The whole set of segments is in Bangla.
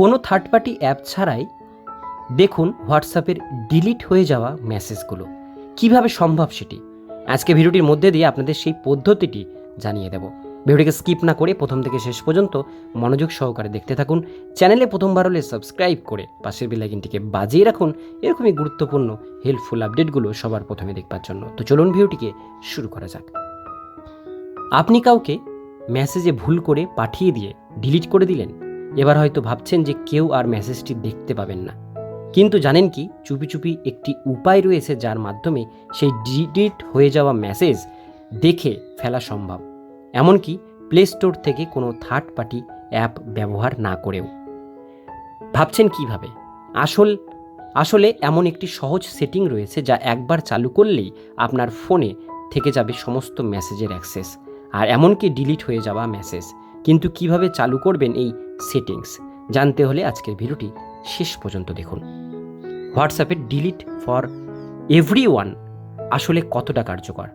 কোনো থার্ড পার্টি অ্যাপ ছাড়াই দেখুন হোয়াটসঅ্যাপের ডিলিট হয়ে যাওয়া মেসেজগুলো কীভাবে সম্ভব সেটি? আজকে ভিডিওটির মধ্যে দিয়ে আপনাদের সেই পদ্ধতিটি জানিয়ে দেব। ভিডিওটিকে স্কিপ না করে প্রথম থেকে শেষ পর্যন্ত মনোযোগ সহকারে দেখতে থাকুন। চ্যানেলে প্রথমবার হলে সাবস্ক্রাইব করে পাশের বেলাইকিনটিকে বাজিয়ে রাখুন। এরকমই গুরুত্বপূর্ণ হেল্পফুল আপডেটগুলো সবার প্রথমে দেখবার জন্য। তো চলুন ভিডিওটিকে শুরু করা যাক। আপনি কাউকে মেসেজে ভুল করে পাঠিয়ে দিয়ে ডিলিট করে দিলেন এবার হয়তো ভাবছেন যে কেউ আর মেসেজটি দেখতে পাবেন না। কিন্তু জানেন কি, চুপি চুপি একটি উপায় রয়েছে যার মাধ্যমে সেই ডিলিট হয়ে যাওয়া মেসেজ দেখে ফেলা সম্ভব। এমনকি প্লে স্টোর থেকে কোনো থার্ড পার্টি অ্যাপ ব্যবহার না করেও। ভাবছেন কীভাবে? আসল, আসলে এমন একটি সহজ সেটিং রয়েছে যা একবার চালু করলেই আপনার ফোনে থেকে যাবে সমস্ত মেসেজের অ্যাক্সেস। আর এমনকি ডিলিট হয়ে যাওয়া মেসেজ। কিন্তু কীভাবে চালু করবেন এই সেটিংস। জানতে হলে আজকের ভিডিওটি শেষ পর্যন্ত দেখুন। হোয়াটসঅ্যাপের ডিলিট ফর এভরি ওয়ান আসলে কতটা কার্যকর?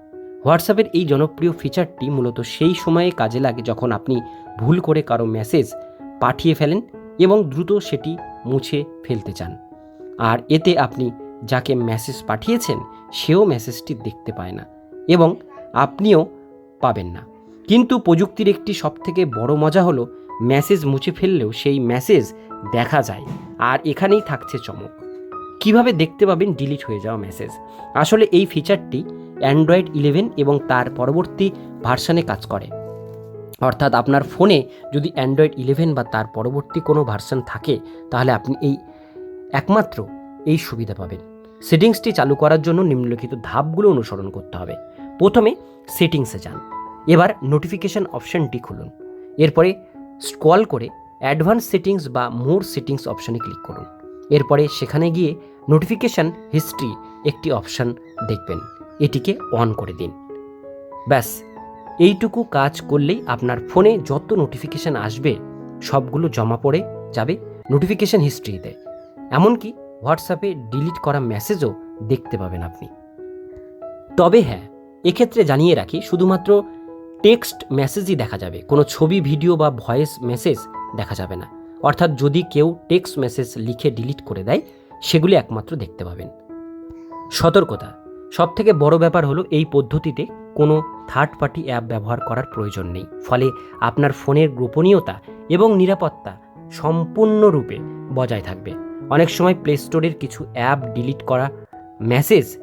হোয়াটসঅ্যাপের এই জনপ্রিয় ফিচারটি মূলত সেই সময়ে কাজে লাগে যখন আপনি ভুল করে কারও মেসেজ পাঠিয়ে ফেলেন এবং দ্রুত সেটি মুছে ফেলতে চান। আর এতে আপনি যাকে মেসেজ পাঠিয়েছেন, সেও মেসেজটি দেখতে পায় না এবং আপনিও পাবেন না। কিন্তু প্রযুক্তির একটি সবথেকে বড় মজা হলো মেসেজ মুছে ফেললেও সেই মেসেজ দেখা যায়। আর এখানেই থাকছে চমক। কীভাবে দেখতে পাবেন ডিলিট হয়ে যাওয়া মেসেজ আসলে এই ফিচারটি অ্যান্ড্রয়েড ইলেভেন এবং তার পরবর্তী ভার্সানে কাজ করে। অর্থাৎ আপনার ফোনে যদি অ্যান্ড্রয়েড ইলেভেন বা তার পরবর্তী কোনো ভার্সন থাকে, তাহলে আপনি এই একমাত্র এই সুবিধা পাবেন। সেটিংসটি চালু করার জন্য নিম্নলিখিত ধাপগুলো অনুসরণ করতে হবে। প্রথমে সেটিংসে যান। এবার নোটিফিকেশান অপশানটি খুলুন। এরপরে স্ক্রল করে অ্যাডভান্স সেটিংস বা মোর সেটিংস অপশানে ক্লিক করুন। এরপরে সেখানে গিয়ে নোটিফিকেশান হিস্ট্রি একটি অপশান দেখবেন। এটিকে অন করে দিন। ব্যাস, এইটুকু কাজ করলেই আপনার ফোনে যত নোটিফিকেশান আসবে, সবগুলো জমা পড়ে যাবে নোটিফিকেশান হিস্ট্রিতে। এমনকি হোয়াটসঅ্যাপে ডিলিট করা মেসেজও দেখতে পাবেন আপনি। তবে হ্যাঁ এক্ষেত্রে জানিয়ে রাখি, শুধুমাত্র টেক্সট মেসেজই দেখা যাবে, কোনো ছবি, ভিডিও বা ভয়েস মেসেজ দেখা যাবে না। অর্থাৎ যদি কেউ টেক্সট মেসেজ লিখে ডিলিট করে দেয়, সেগুলি একমাত্র দেখতে পাবেন। সতর্কতা। সবথেকে বড় ব্যাপার হলো এই পদ্ধতিতে কোনো থার্ড পার্টি অ্যাপ ব্যবহার করার প্রয়োজন নেই। ফলে আপনার ফোনের গোপনীয়তা এবং নিরাপত্তা সম্পূর্ণরূপে বজায় থাকবে। অনেক সময় প্লে স্টোরের কিছু অ্যাপ ডিলিট করা মেসেজ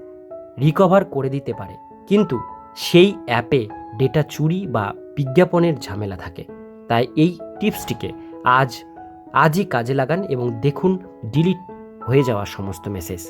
রিকভার করে দিতে পারে। কিন্তু সেই অ্যাপে ডেটা চুরি বা বিজ্ঞাপনের ঝামেলা থাকে। তাই এই টিপসটিকে আজ, আজই কাজে লাগান এবং দেখুন, ডিলিট হয়ে যাওয়া সমস্ত মেসেজ।